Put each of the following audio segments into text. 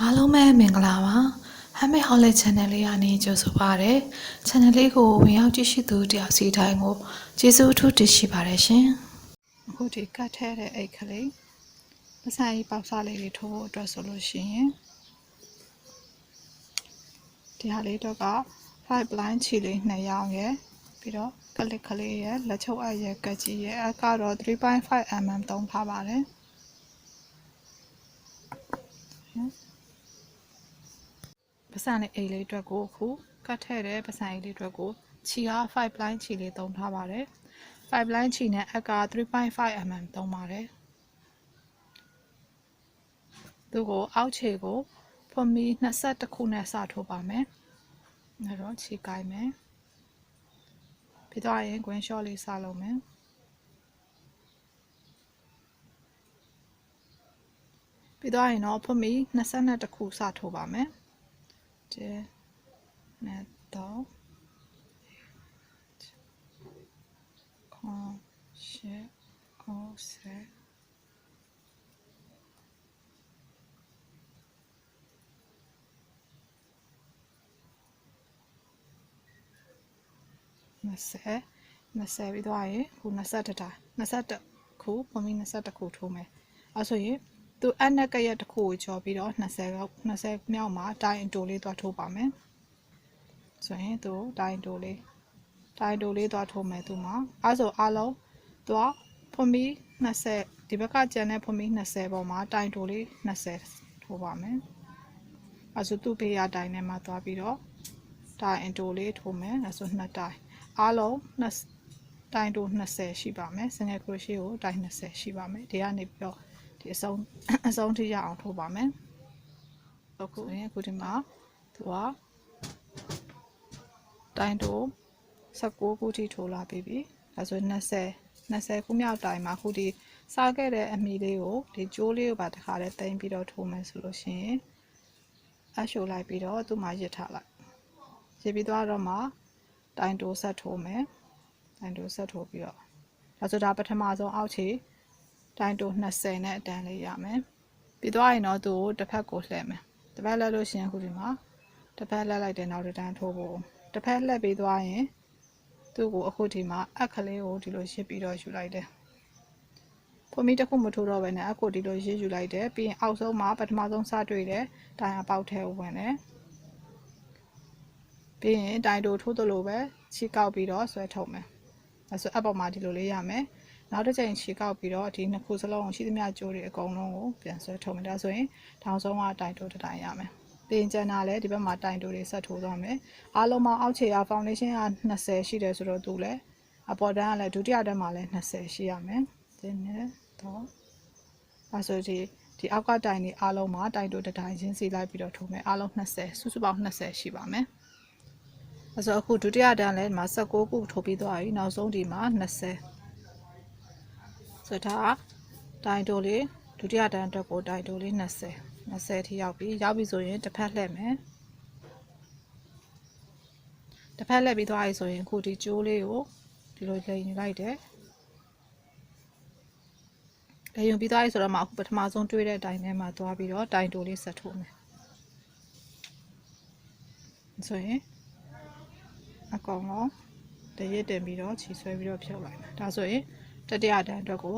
အားလုံးပဲမင်္ဂလာပါ Hamid Holiday Channel လေးကနေကြိုဆိုပါရစေ Channel လေးကိုဝင်ရောက်ကြည့်ရှုသူတယောက်စီတိုင်းကိုကျေးဇူးအထူးတင်ရှိပါတယ်ရှင်အခုဒီကတ်ထဲတဲ့အိတ်ကလေးပဆိုင်ပေါက်စားလေးတွေထိုးဖို့အတွက်ဆိုလို့ရှိရင်ဒီဟာလေးတော့က5 line ချီလေး2ရောင်းရယ်ပြီးတော့ကလစ်ကလေးရယ်လက်ချုပ်အပ်ရယ်ကတ်ကြီးရယ်အကတော့3.5 mm သုံးထားပါတယ် ပစံနဲ့အိတ်လေးအတွက်ကိုအခုကတ်ထည့်တဲ့ပစံအိတ်လေးအတွက်ကိုခြီအား5 line ခြီလေးသုံးထားပါတယ်5 line ခြီနဲ့အက3.5 mm သုံးပါတယ်သူကိုအောက်ခြေကိုဖွန်မီ22ခုနဲ့စထိုးပါမယ်အဲ့တော့ခြီကိုင်းမယ်ပြီးတော့ရင် green shot လေးစလုံးမယ်ပြီးတော့ရင်တော့ဖွန်မီ22ခုစထိုးပါမယ် 7 8 10 11 12 20 20ပြီးသွားရင်ခု21တာ21ခုပုံပြီး21ခုထိုးမယ်အဲဆိုရင် သူအနက်ကရက်တစ်ခုကိုကျော်ပြီးတော့20က20မြောက်မှာတိုင်းအတိုလေးသွားထိုးပါမယ်ဆိုရင်သူတိုင်းတိုလေးတိုင်းတိုလေးသွားထိုးမယ်သူမှာအဲဆိုအားလုံးသွားဖွန်ပြီး20ဒီဘက်ကကျန်တဲ့ဖွန်ပြီး20ပေါ်မှာတိုင်းတိုလေး20ထိုးပါမယ်အဲဆိုသူ့ဘေးရတိုင်းထဲမှာသွားပြီးတော့တိုင်းအတိုလေးထိုးမယ်အဲဆိုနှစ်တိုင်းအားလုံး20တိုင်းတို20ရှိပါမယ်စငယ်ခရိုရှီကိုတိုင်း20ရှိပါမယ်ဒီကနေပြီးတော့ ဒီအဆုံးအဆုံးထိရအောင်ထိုးပါမယ်အခုရင်အခုဒီမှာသူကတိုင်းတို16ခုထိထိုးလာပြီပြီဒါဆို20 20ခုမြောက်တိုင်းမှာခုဒီစားခဲ့တဲ့အမီလေးကိုဒီကျိုးလေးကိုပါတခါလဲတင်ပြီးတော့ထိုးမယ်ဆိုလို့ရှိရင်အရှိုးလိုက်ပြီးတော့သူ့မှာရစ်ထားလိုက်ရစ်ပြီးသွားတော့မှတိုင်းတိုဆက်ထိုးမယ်တိုင်းတိုဆက်ထိုးပြီးတော့ဒါဆိုဒါပထမဆုံးအောက်ခြေ တိုင်းတို20နဲ့အတန်းလေးရမယ်ပြီးသွားရင်တော့သူ့ကိုတစ်ဖက်ကိုလှည့်မယ်တစ်ဖက်လှည့်လို့ရှိရင်ခုဒီမှာတစ်ဖက်လှည့်လိုက်တဲ့နောက်တစ်တန်းထိုးဖို့တစ်ဖက်လှည့်ပြီးသွားရင်သူ့ကိုအခုဒီမှာအခလေးကိုဒီလိုရစ်ပြီးတော့ယူလိုက်တယ်ဖွမီတစ်ခုမထိုးတော့ဘဲနဲ့အခုဒီလိုရစ်ယူလိုက်တယ်ပြီးရင်အောက်ဆုံးမှာပထမဆုံးစတွေ့တယ်တိုင်အပေါက်ထဲဝင်တယ်ပြီးရင်တိုင်တိုထိုးသလိုပဲချီကောက်ပြီးတော့ဆွဲထုတ်မယ်အဲဆိုအပေါ်မှာဒီလိုလေးရမယ် နောက်တစ်ချိန်ချီကောက်ပြီးတော့ဒီနှစ်ခုစလုံးရှိသမျှကြိုးတွေအကုန်လုံးကိုပြန်ဆွဲထုတ်မယ်ဒါဆိုရင်ထောင်ဆုံးကတိုင်တိုတစ်တိုင်ရမယ်ပြင်ကျန်တာလည်းဒီဘက်မှာတိုင်တိုတွေဆက်ထိုးသွားမယ်အားလုံးပေါင်းအောက်ခြေက foundation က20ရှိတယ်ဆိုတော့သူလည်းအပေါ်တန်းကလည်းဒုတိယတန်းမှာလည်း20ရှိရမယ်ဒီနဲ့တော့အဲဆိုဒီဒီအောက်ကတိုင်တွေအားလုံးမှာတိုင်တိုတစ်တိုင်ချင်းစီလိုက်ပြီးတော့ထိုးမယ်အားလုံး20စုစုပေါင်း20ရှိပါမယ်အဲဆိုအခုဒုတိယတန်းလည်းဒီမှာ16ခုထိုးပြီးသွားပြီနောက်ဆုံးဒီမှာ20 ဆိုတော့တိုင်တိုလေးဒုတိယတန်းအတွက်ကိုတိုင်တိုလေး20 20ထိရောက်ပြီရောက်ပြီဆိုရင်တစ်ဖက်လှည့်မယ်တစ်ဖက်လှည့်ပြီးသွားပြီဆိုရင်အခုဒီကျိုးလေးကိုဒီလိုလိမ်ယူလိုက်တယ်လိမ်ယူပြီးသွားပြီဆိုတော့မှအခုပထမဆုံးတွေးတဲ့အတိုင်းထဲမှာသွားပြီးတော့တိုင်တိုလေးဆက်ထိုးမယ်ဆိုရင်အကောင်လုံးတရစ်တင်ပြီးတော့ခြီဆွဲပြီးတော့ဖြုတ်လိုက်မယ်ဒါဆိုရင် တတိယတန်းအတွက်ကို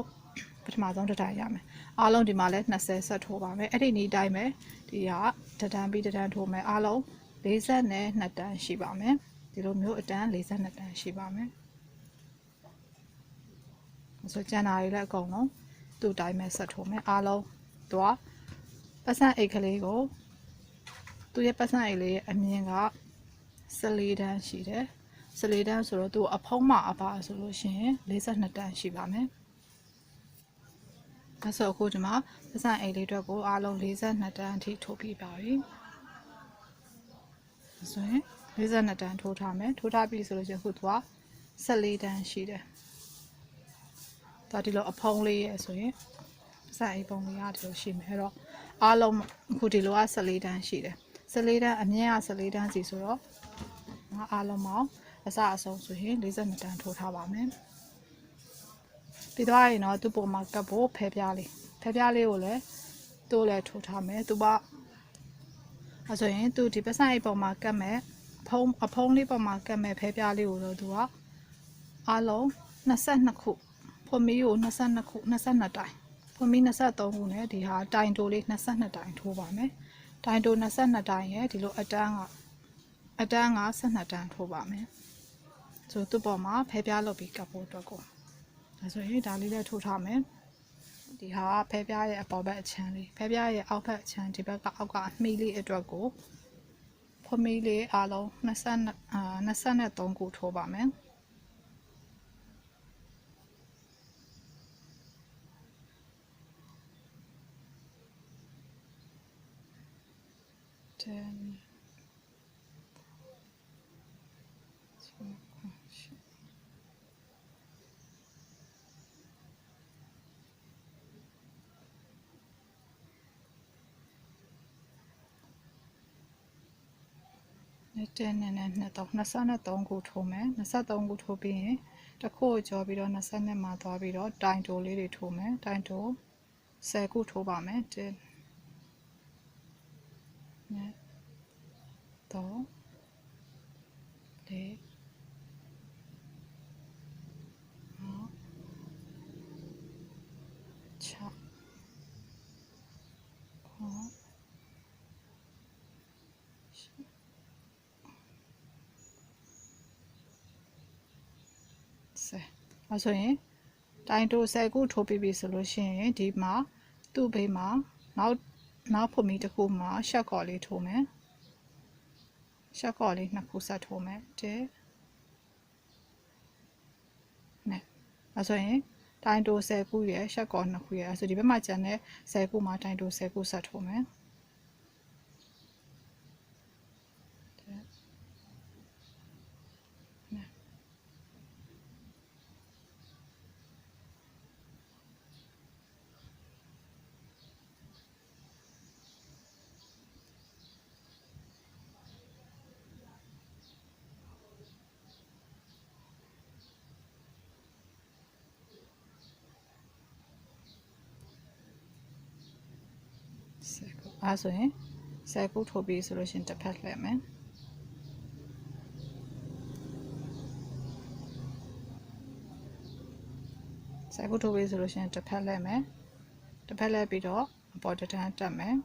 ပထမဆုံးတစ်တိုင်ရမယ်အားလုံးဒီမှာလဲ20ဆက်ထိုးပါမယ်အဲ့ဒီနီးတိုင်းပဲဒီကတတန်းပြီးတတန်းထိုးမယ်အားလုံး40နဲ့2တန်းရှိပါမယ်ဒီလိုမျိုးအတန်း42တန်းရှိပါမယ်ဆိုကျန်တာတွေလည်းအကုန်လုံးသူ့တိုင်းပဲဆက်ထိုးမယ်အားလုံးတော့ပတ်စံအိတ်ကလေးကိုသူ့ရဲ့ပတ်စံအိတ်လေးရဲ့အမြင်က14တန်းရှိတယ် 14တန်းဆိုတော့သူ့အဖုံးမအပါဆိုလို့ရှိရင်42တန်းရှိပါမယ်ဒါဆိုအခုဒီမှာပတ်စံအိတ်လေးအတွက်ကိုအားလုံး42တန်းအထိထိုးပြီးပါပြီဆိုရင်42တန်းထိုးထားမယ်ထိုးထားပြီဆိုလို့ရှိရင်အခုသူက14တန်းရှိတယ်ဒါဒီလိုအဖုံးလေးရဲ့ဆိုရင်ပတ်စံအိတ်ပုံလေးကဒီလိုရှိမယ်အဲ့တော့အားလုံးအခုဒီလိုက14တန်းရှိတယ်14တန်းအမြင့်က14တန်းစီဆိုတော့အားလုံးပေါင်း အစအဆုံးဆိုရင်42တန်းထိုးထားပါမယ်ပြီးသွားရင်တော့သူ့ပုံမှာကပ်ဖို့ဖဲပြားလေးဖဲပြားလေးကိုလည်းတိုးလည်းထိုးထားမယ်သူကအဲဆိုရင်သူဒီပတ်စံအိတ်ပေါ်မှာကတ်မဲ့ဖုံးအဖုံးလေးပေါ်မှာကတ်မဲ့ဖဲပြားလေးကိုတော့သူကအားလုံး22ခုဖွန်မီကို22ခု22တိုင်ဖွန်မီ23ခုနဲ့ဒီဟာတိုင်တိုလေး22တိုင်ထိုးပါမယ်တိုင်တို22တိုင်ရဲ့ဒီလိုအတန်းကအတန်းက12တန်းထိုးပါမယ် ဆိုသူ့ပေါ်မှာဖဲပြားလုပ်ပြီးကတ်ဖို့အတွက်ကိုအဲဆိုရင်ဒါလေးလည်းထိုးထားမယ်ဒီဟာဖဲပြားရဲ့အပေါ်ဘက်အချမ်းလေးဖဲပြားရဲ့အောက်ဘက်အချမ်းဒီဘက်ကအောက်ကအမီလေးအတွက်ကိုဖွမီလေးအားလုံး20အာ23ခုထိုးပါမယ်10 နဲ့10နဲ့နဲ့23 23ခုထိုးမယ်23ခုထိုးပြီးရင်တစ်ခုကိုကျော်ပြီးတော့20နဲ့မှာသွားပြီးတော့တိုင်တိုလေးတွေထိုးမယ်တိုင်တို10ခုထိုးပါမယ်10နဲ့3 4 5 6 7 8 ။ဒါဆိုရင်တိုင်တိုဆယ်ခုထိုးပြီးပြီဆိုလို့ရှိရင်ဒီမှာသူ့ဘေးမှာနောက်နောက်ဖွမီတစ်ခုမှာရှက်ကော်လေးထိုးမယ်။ရှက်ကော်လေးနှစ်ခုဆက်ထိုးမယ်။တစ်နဲ့ဒါဆိုရင်တိုင်တိုဆယ်ခုရဲ့ရှက်ကော်နှစ်ခုရဲ့ဆိုဒီဘက်မှာကျန်တဲ့ဆယ်ခုမှာတိုင်တိုဆယ်ခုဆက်ထိုးမယ်။ အဲဆိုရင်ဆယ်ခုထိုးပြီးဆိုလို့ရှရင်တစ်ဖက်လှည့်မယ်ဆယ်ခုထိုးပြီးဆိုလို့ရှရင်တစ်ဖက်လှည့်မယ်တစ်ဖက်လှည့်ပြီးတော့အပေါ်တစ်တန်းတက်မယ်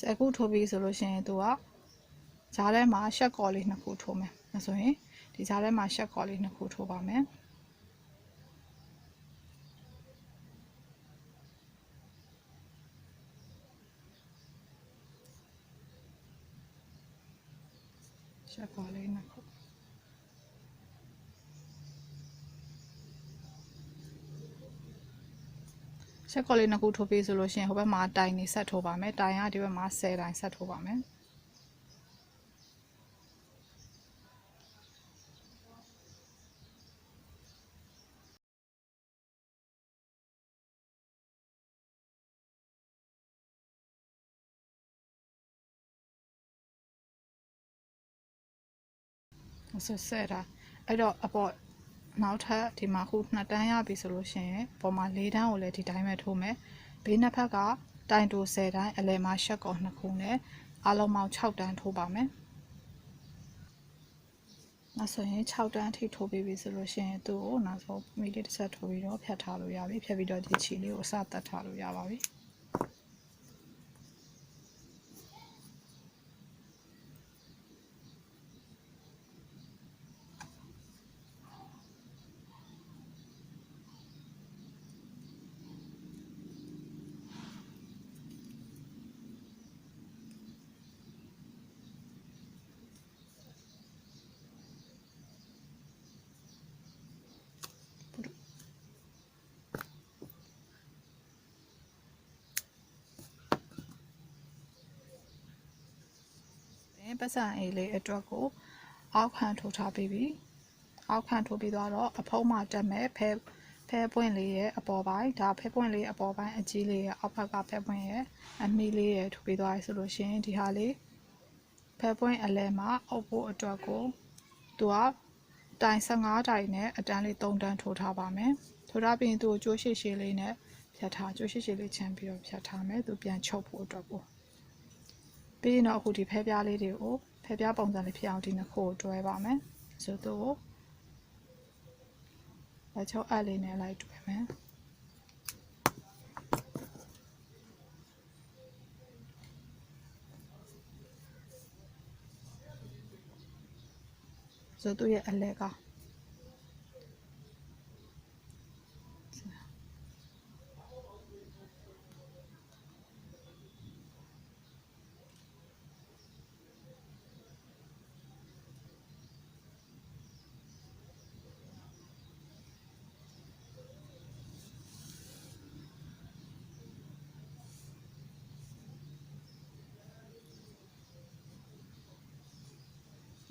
10ခုထိုးပြီးဆိုလို့ရှိရင်သူကဈားထဲမှာရှက်ကော်လေး2ခုထိုးမယ်။ဒါဆိုရင်ဒီဈားထဲမှာရှက်ကော်လေး2ခုထိုးပါမယ်။ရှက်ကော်လေး ရှက်ကော်လေးနှစ်ခုထိုးပြီးဆိုလို့ရှိရင်ဟိုဘက်မှာတိုင်နေဆက်ထိုးပါမယ်တိုင်ကဒီဘက်မှာ10တိုင်ဆက်ထိုးပါမယ်ဆက်ဆက်တာအဲ့တော့အပေါ် နောက်ထပ်ဒီမှာခုနှစ်တန်းရပြီဆိုလို့ရှိရင်ပေါ်မှာ၄တန်းကိုလည်းဒီတိုင်းပဲထိုးမယ်ဘေးနှစ်ဖက်ကတိုင်တို10တန်းအလယ်မှာရှက်ကော်နှစ်ခုနဲ့အလုံးပေါင်း6တန်းထိုးပါမယ်နောက်ဆိုရင်6တန်းအထိထိုးပြီးပြီဆိုလို့ရှိရင်သူ့ကိုနောက်ဆုံးမီလေးတစ်ဆက်ထိုးပြီးတော့ဖြတ်ထားလို့ရပြီဖြတ်ပြီးတော့ဒီချီလေးကိုအစတတ်ထားလို့ရပါပြီ ပတ်စံအေးလေးအတွက်ကိုအောက်ခံထိုးထားပြီးပြီအောက်ခံထိုးပြီးသွားတော့အဖုံးမှာတက်မဲ့ဖဲဖဖဲပွင့်လေးရဲ့အပေါ်ပိုင်းဒါဖဲပွင့်လေးအပေါ်ပိုင်းအကြီးလေးရဲ့အောက်ဘက်ကဖဲပွင့်ရဲ့အမီလေးရဲ့ထုတ်ပေးသွားရဆိုလို့ရှိရင်ဒီဟာလေးဖဲပွင့်အလဲမှာအုပ်ဖို့အတွက်ကိုသူကတိုင်15တိုင်နဲ့အတန်းလေး3တန်းထိုးထားပါမယ်ထိုးထားပြီးရင်သူ့ကိုကြိုးရှိရှိလေးနဲ့ဖြတ်ထားကြိုးရှိရှိလေးချမ်းပြီးတော့ဖြတ်ထားမယ်သူပြန်ချုပ်ဖို့အတွက်ကို ပြီးရင်တော့အခုဒီဖဲပြားလေးတွေကိုဖဲပြားပုံစံလေးဖြစ်အောင်ဒီနှစ်ခုကိုတွဲပါမယ်ဆိုတော့လက်ချောအပ်လေးနဲ့လိုက်တွေ့မယ်ဆိုသူရဲ့အလက်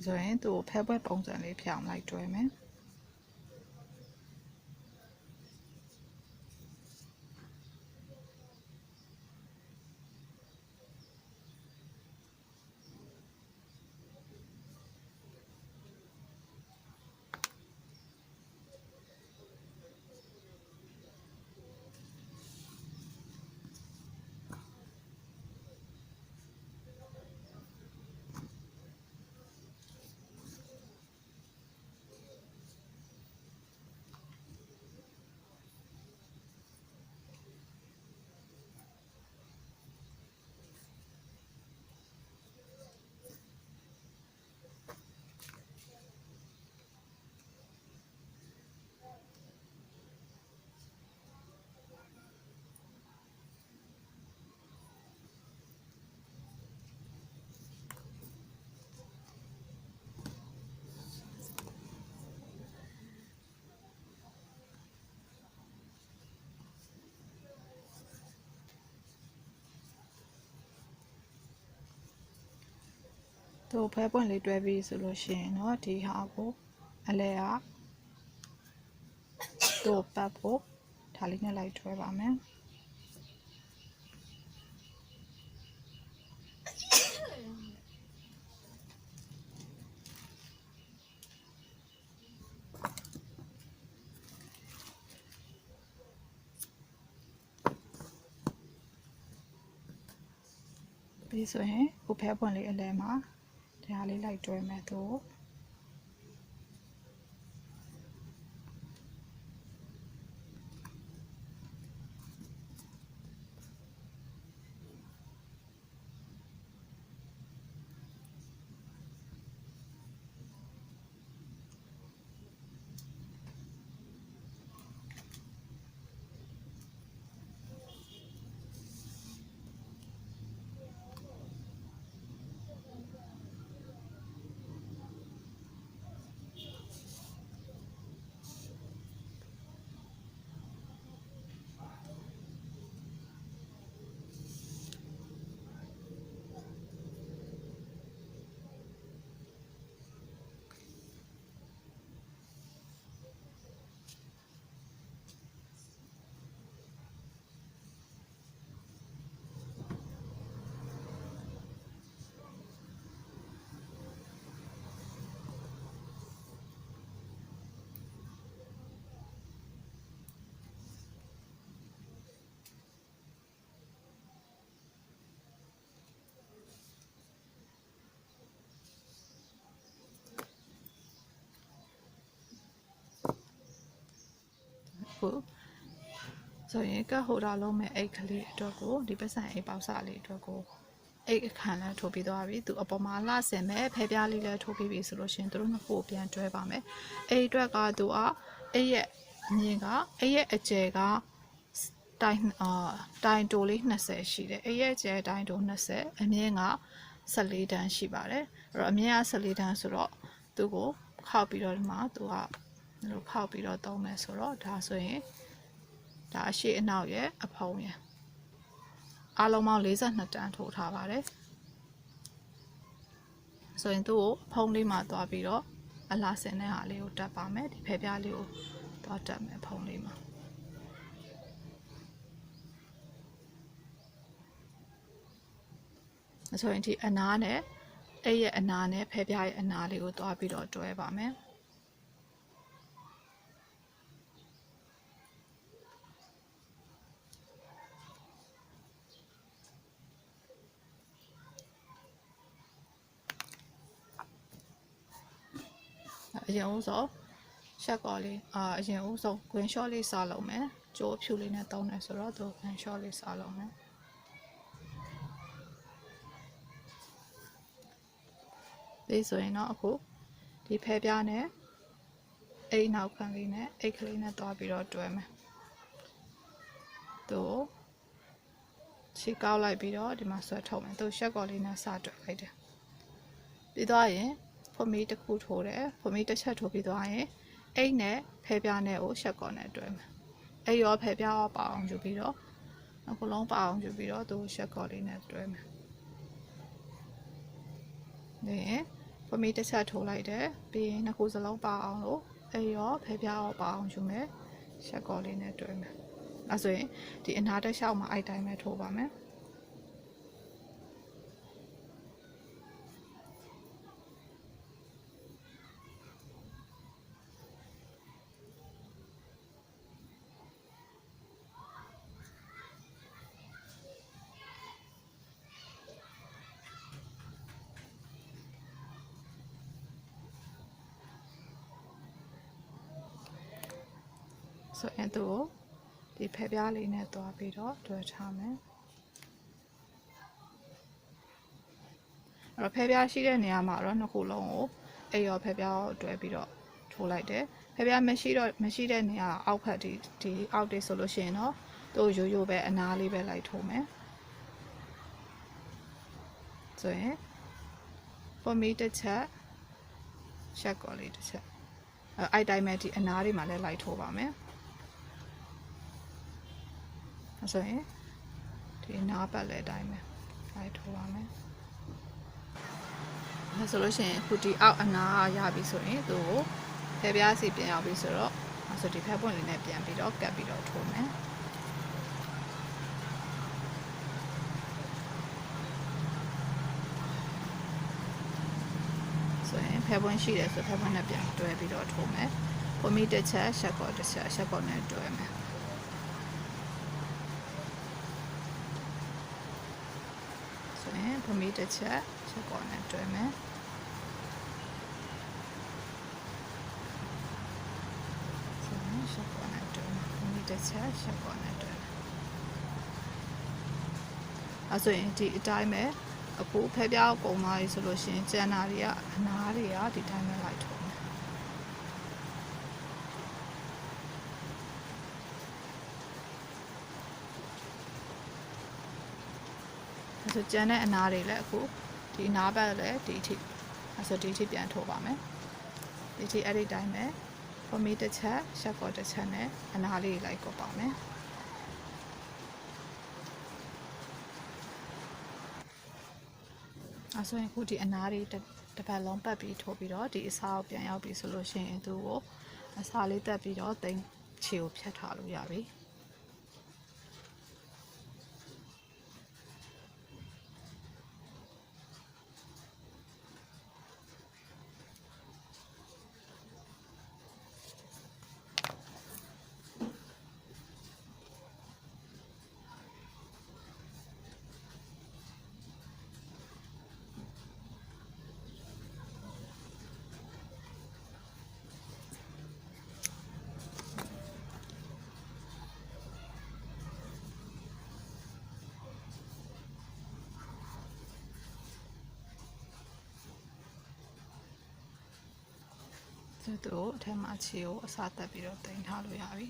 ဆိုရင်သူ့ကိုဖဲပွဲပုံစံလေးဖြောင်းလိုက်တွဲမယ် ဆိုဖဲပွင့်လေးတွဲပြီးဆိုလို့ရှိရင်တော့ဒီဟာကိုအလဲကတို့ပတ်ဖို့ဒါလေးနဲ့လိုက်တွဲပါမယ်ပြီးဆိုရင်ကိုဖဲပွင့်လေးအလဲမှာ ဒါလေးလိုက်တွဲမယ်သူ့ ကိုဆိုရင်ကတ်ဟိုဒါလုံးမဲ့အိတ်ကလေးအတွက်ကိုဒီပတ်စံအိတ်ပေါက်စလေးအတွက်ကိုအိတ်အခန်းလည်းထိုးပြီးသွားပြီသူအပေါ်မှာလှဆင်မဲ့ဖဲပြားလေးလည်းထိုးပြီးပြီဆိုလို့ရှရင်သူတို့နှစ်ခုကိုပြန်တွဲပါမယ်အိတ်အတွက်ကသူကအိတ်ရဲ့အမြင်ကအိတ်ရဲ့အကျယ်ကတိုင်အာတိုင်တိုလေး20ရှိတယ်အိတ်ရဲ့ကျယ်တိုင်တို20အမြင်က14တန်းရှိပါတယ်အဲ့တော့အမြင်က14တန်းဆိုတော့သူ့ကိုခောက်ပြီးတော့ဒီမှာသူကဒီ လိုခောက်ပြီးတော့သုံးမယ်ဆိုတော့ဒါဆိုရင်ဒါအရှိအနောက်ရဲ့အဖုံးရဲ့အားလုံးပေါင်း42တန်းထိုးထားပါတယ်ဆိုရင်သူ့ကိုဖုံးလေးမှာသွားပြီးတော့အလားစင်တဲ့ဟာလေးကိုတက်ပါမယ်ဒီဖဲပြားလေးကိုသွားတက်မယ်ဖုံးလေးမှာအဲ့ဆိုရင်ဒီအနားနဲ့အဲ့ရဲ့အနားနဲ့ဖဲပြားရဲ့အနားလေးကိုသွားပြီးတော့တွဲပါမယ် အရင်ဦးဆုံးရှက်ကော်လေးအာအရင်ဦးဆုံး green shot လေးစားလုံးမယ်ကြိုးအဖြူလေးနဲ့တောင်းတယ်ဆိုတော့သူ green shot လေးစားလုံးမယ်ဒီဆိုရင်တော့အခုဒီဖဲပြားနဲ့အိတ်နောက်ခံလေးနဲ့အိတ်ကလေးနဲ့တွားပြီးတော့တွဲမယ်သူချီကောက်လိုက်ပြီးတော့ဒီမှာဆွဲထုတ်မယ်သူရှက်ကော်လေးနဲ့စတွဲလိုက်တယ်ပြီးတော့ရင် ဖွမီတစ်ခုထိုးတယ်ဖွမီတစ်ချက်ထိုးပြီးသွားရင်အိတ်နဲ့ဖဲပြားနဲ့ကိုရှက်ကော်နဲ့တွဲမယ်အိတ်ရောဖဲပြားရောပါအောင်ယူပြီးတော့အကုလုံးပါအောင်ယူပြီးတော့သူရှက်ကော်လေးနဲ့တွဲမယ်နေရင်ဖွမီတစ်ချက်ထိုးလိုက်တယ်ပြီးရင်နှစ်ခုစလုံးပါအောင်လို့အိတ်ရောဖဲပြားရောပါအောင်ယူမယ်ရှက်ကော်လေးနဲ့တွဲမယ်အဲဆိုရင်ဒီအနားတစ်လျှောက်မှာအိုက်တိုင်းပဲထိုးပါမယ် ဆိုရင်သူကိုဒီဖဲပြားလေးနဲ့တွားပြီးတော့တွဲထားမယ်အဲ့တော့ဖဲပြားရှိတဲ့နေရာမှာတော့နှစ်ခုလုံးကိုအဲ့ရောဖဲပြားကိုတွဲပြီးတော့ထိုးလိုက်တယ်ဖဲပြားမရှိတော့မရှိတဲ့နေရာအောက်ဖက်ဒီဒီအောက်တွေဆိုလို့ရှိရင်တော့သူ့ရိုးရိုးပဲအနားလေးပဲလိုက်ထိုးမယ်ဆိုရင် for me တစ်ချက်ချက်ကောလေးတစ်ချက်အဲ့အဲ့တိုင်းပဲဒီအနားတွေမှာလည်းလိုက်ထိုးပါမယ် အဲ့ဆိုရင်ဒီနားပတ်လည်းအတိုင်းပဲလိုက်ထိုးပါမယ်ဒါဆိုလို့ရှိရင်အခုဒီအောက်အနားရပြီဆိုရင်သူ့ကိုဖယ်ပြားစီပြန်ရောက်ပြီဆိုတော့အဲ့ဆိုဒီဖက်ပွင့်လေးနဲ့ပြန်ပြီးတော့ကတ်ပြီးတော့ထိုးမယ်ဆိုရင်ဖဲပွင့်ရှိတယ်ဆိုဖဲပွင့်နဲ့ပြန်တွဲပြီးတော့ထိုးမယ်။ပုံမီတစ်ချက်ရှက်ကောတစ်ချက်ရှက်ကောနဲ့တွဲမယ်။ ဆိုရင်ပုံမီတစ်ချက်ရှက်ကောနဲ့တွဲမယ်။ဆိုရင်ရှက်ကောနဲ့တွဲမယ်။ပုံမီတစ်ချက်ရှက်ကောနဲ့တွဲမယ်။အဲဆိုရင်ဒီအတိုင်းပဲအခုဖဲပြားကုံသွားပြီဆိုလို့ရှိရင်ကျန်တာတွေကအနားတွေကဒီတိုင်းပဲလိုက်ထုံးတယ်အဲ ဆိုကျန်တဲ့အနားတွေလည်းအခုဒီအနားဘက်လည်းဒီအထိအဲဆိုဒီအထိပြန်ထိုးပါမယ်ဒီအထိအဲ့ဒီတိုင်းပဲဖမီတစ်ချက်ရှက်ကောတစ်ချက်နဲ့အနားလေးလိုက်ကောပါမယ်အဲဆိုရင်အခုဒီအနားလေးတစ်တစ်ပတ်လုံးပတ်ပြီးထိုးပြီးတော့ဒီအစားကိုပြန်ရောက်ပြီဆိုလို့ရှိရင်သူ့ကိုအစားလေးတက်ပြီးတော့တိမ်ခြေကိုဖြတ်ထားလို့ရပြီ သူတို့အထက်မှာခြေကိုအစားတက်ပြီးတော့တင်ထားလို့ရပြီ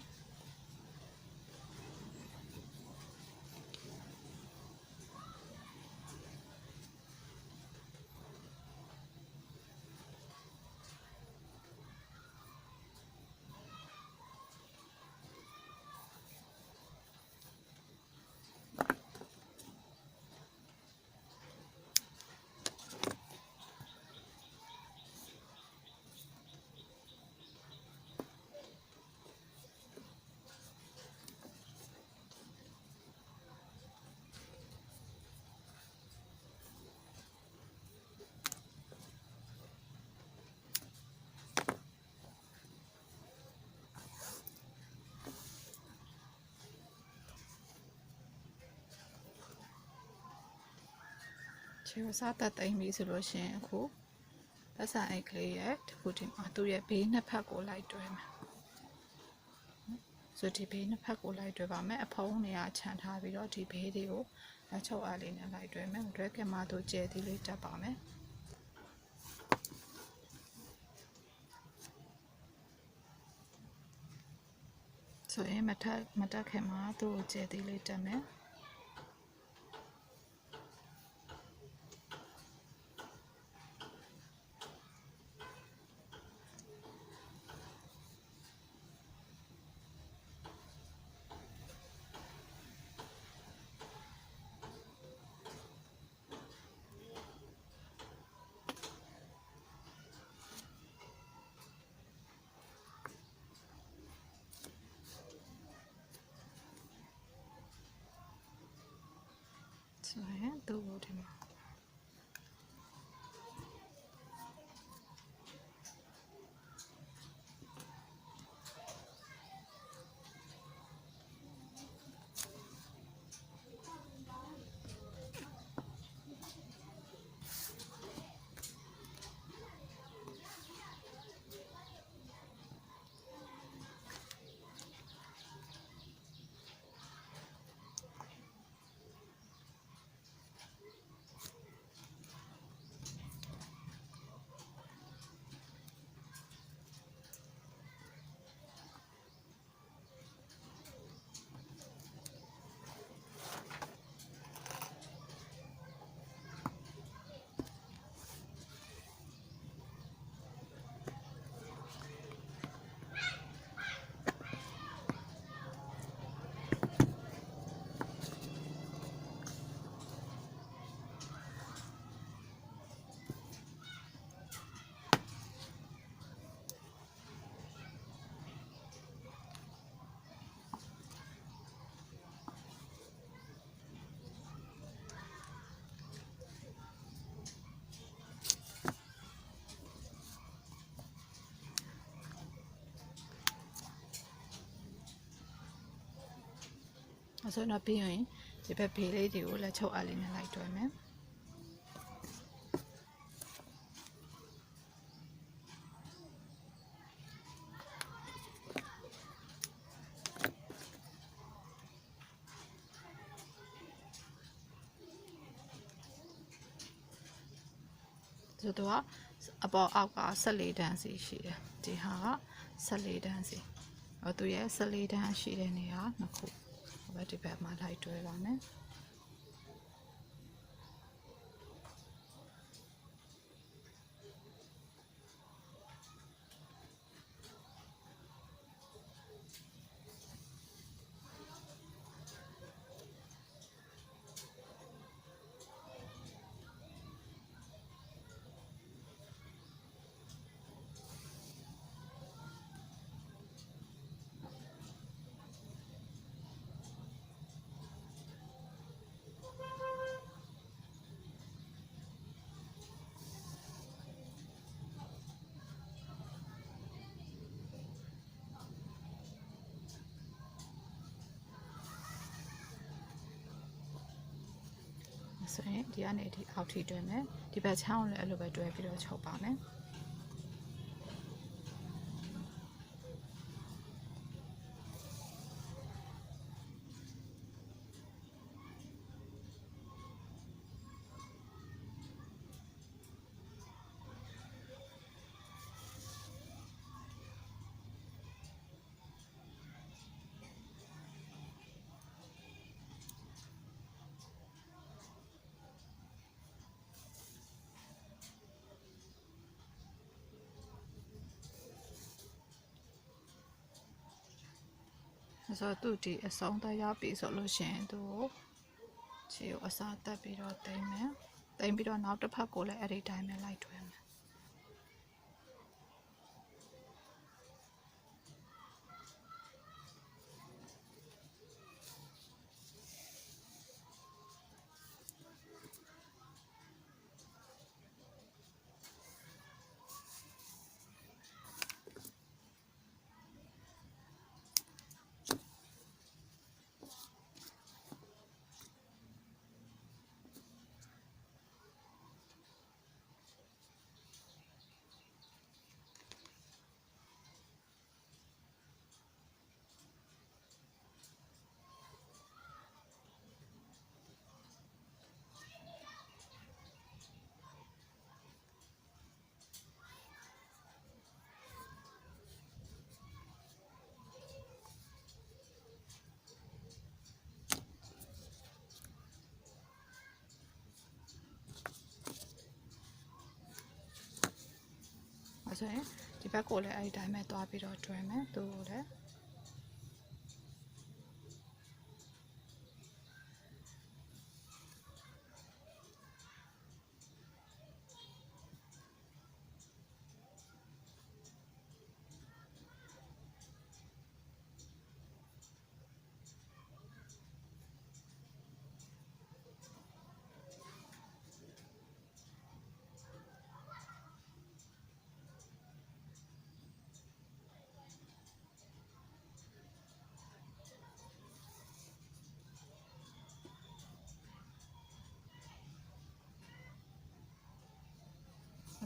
ခြေကိုစားသက်သိမ့်ပြီဆိုလို့ရှိရင်အခုပတ်စံအိတ်ကလေးရဲ့ဒီခုဒီမှာသူ့ရဲ့ဘေးနှစ်ဖက်ကိုလိုက်တွဲမယ်ဆိုဒီဘေးနှစ်ဖက်ကိုလိုက်တွဲပါမယ်အဖုံးနေရာခြံထားပြီးတော့ဒီဘေးတွေကိုလက်ချုပ်အားလေးနဲ့လိုက်တွဲမယ်တွဲကင်မတို့ကျဲသီးလေးတက်ပါမယ်ဆိုရင်မထက်မတက်ခင်မှာသူ့ကိုကျဲသီးလေးတက်မယ် ဆိုရင်သူ့ကို ဒီမှာအဲဆိုတော့ပြီးရင်ဒီဘက်ဘေးလေးတွေကိုလက်ချုပ်အားလေးနဲ့လိုက်တွဲမယ်ဆိုတော့အပေါ်အောက်က14တန်းစီရှိတယ်ဒီဟာက14တန်းစီဟောသူရဲ့14တန်းရှိတဲ့နေရာနှစ်ခု ဟိုဘက်ဒီဘက်မှာလိုက်တွဲပါမယ် ဆိုရင်ဒီကနေဒီအောက်ထိတွဲမယ်ဒီဘက်ချောင်းလည်းအဲ့လိုပဲတွဲပြီးတော့ချုပ်ပါမယ် ဆိုတော့သူဒီအဆုံးသက်ရောက်ပြီဆိုလို့ရှိရင်သူကိုခြေကိုအစားတက်ပြီးတော့တိမ့်မယ်တိမ့်ပြီးတော့နောက်တစ်ဖက်ကိုလည်းအဲ့ဒီတိုင်းပဲလိုက်ထွဲမယ် ဆိုရင်ဒီဘက်ကိုလည်းအဲ့ဒီတိုင်းပဲသွားပြီးတော့တွဲမယ်သူ့ကိုလည်း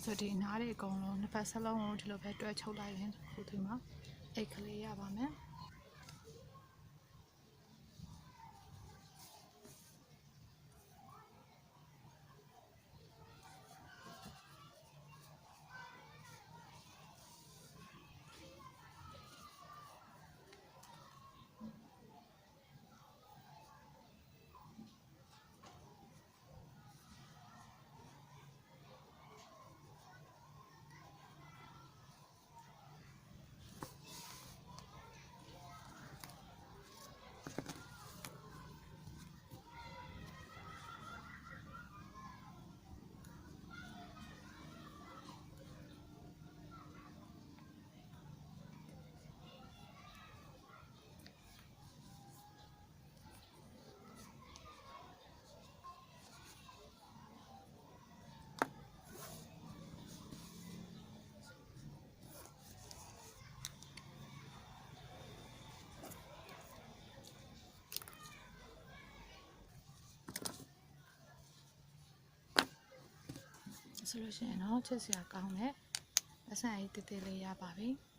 ဆိုဒီနားတွေအကုန်လုံးနှစ်ဖက်စလုံးကိုဒီလိုပဲတွဲချုပ်လိုက်ရင်ခုဒီမှာအိတ်ကလေးရပါမယ် ဆိုလို့ရှိရင်တော့ချစ်စရာကောင်းတဲ့ပတ်စံအရေးတည်တည်လေးရပါပြီ။